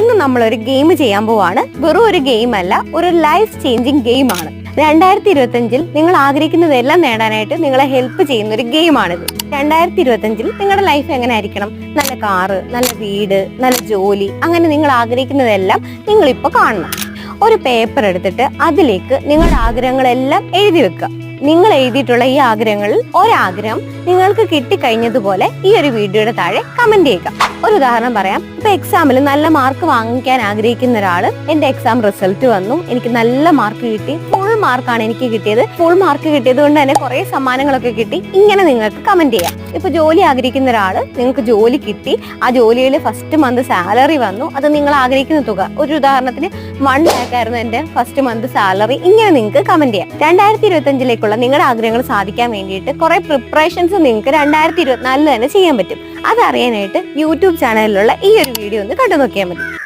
ഇന്ന് നമ്മൾ ഒരു ഗെയിം ചെയ്യാൻ പോവാണ്. വെറും ഒരു ഗെയിം അല്ല ഒരു ലൈഫ് ചേഞ്ചിങ് ഗെയിമാണ് രണ്ടായിരത്തി ഇരുപത്തി അഞ്ചിൽ നിങ്ങൾ ആഗ്രഹിക്കുന്നതെല്ലാം നേടാനായിട്ട് നിങ്ങളെ ഹെൽപ്പ് ചെയ്യുന്ന ഒരു ഗെയിമാണിത് രണ്ടായിരത്തി ഇരുപത്തി അഞ്ചിൽ നിങ്ങളുടെ ലൈഫ് എങ്ങനെ ആയിരിക്കണം നല്ല കാറ് നല്ല വീട് നല്ല ജോലി അങ്ങനെ നിങ്ങൾ ആഗ്രഹിക്കുന്നതെല്ലാം നിങ്ങൾ ഇപ്പൊ കാണണം. ഒരു പേപ്പർ എടുത്തിട്ട് അതിലേക്ക് നിങ്ങളുടെ ആഗ്രഹങ്ങളെല്ലാം എഴുതി വെക്കുക. നിങ്ങൾ എഴുതിയിട്ടുള്ള ഈ ആഗ്രഹങ്ങളിൽ ഒരാഗ്രഹം നിങ്ങൾക്ക് കിട്ടിക്കഴിഞ്ഞതുപോലെ ഈ ഒരു വീഡിയോയുടെ താഴെ കമന്റ് ചെയ്യുക. ഒരു ഉദാഹരണം പറയാം. ഇപ്പൊ എക്സാമിൽ നല്ല മാർക്ക് വാങ്ങിക്കാൻ ആഗ്രഹിക്കുന്ന ഒരാൾ എന്റെ എക്സാം റിസൾട്ട് വന്നു. എനിക്ക് നല്ല മാർക്ക് കിട്ടി. ഫുൾ മാർക്കാണ് എനിക്ക് കിട്ടിയത്. ഫുൾ മാർക്ക് കിട്ടിയത് കൊണ്ട് തന്നെ കുറെ സമ്മാനങ്ങളൊക്കെ കിട്ടി. ഇങ്ങനെ നിങ്ങൾക്ക് കമന്റ് ചെയ്യാം. ഇപ്പൊ ജോലി ആഗ്രഹിക്കുന്ന ഒരാൾ നിങ്ങൾക്ക് ജോലി കിട്ടി. ആ ജോലിയിൽ ഫസ്റ്റ് മന്ത് സാലറി വന്നു. അത് നിങ്ങൾ ആഗ്രഹിക്കുന്ന തുക. ഒരു ഉദാഹരണത്തിന് വൺ ലാക്ക് ആയിരുന്നു എന്റെ ഫസ്റ്റ് മന്ത് സാലറി ഇങ്ങനെ നിങ്ങൾക്ക് കമന്റ് ചെയ്യാം. രണ്ടായിരത്തി ഇരുപത്തി നിങ്ങളുടെ ആഗ്രഹങ്ങൾ സാധിക്കാൻ വേണ്ടിയിട്ട് കുറെ പ്രിപ്പറേഷൻസ് നിങ്ങൾക്ക് രണ്ടായിരത്തി ഇരുപത്തിനാലിൽ തന്നെ ചെയ്യാൻ പറ്റും. അതറിയാനായിട്ട് യൂട്യൂബ് ചാനലിലുള്ള ഈ ഒരു വീഡിയോ ഒന്ന് കണ്ടു നോക്കിയാൽ മതി.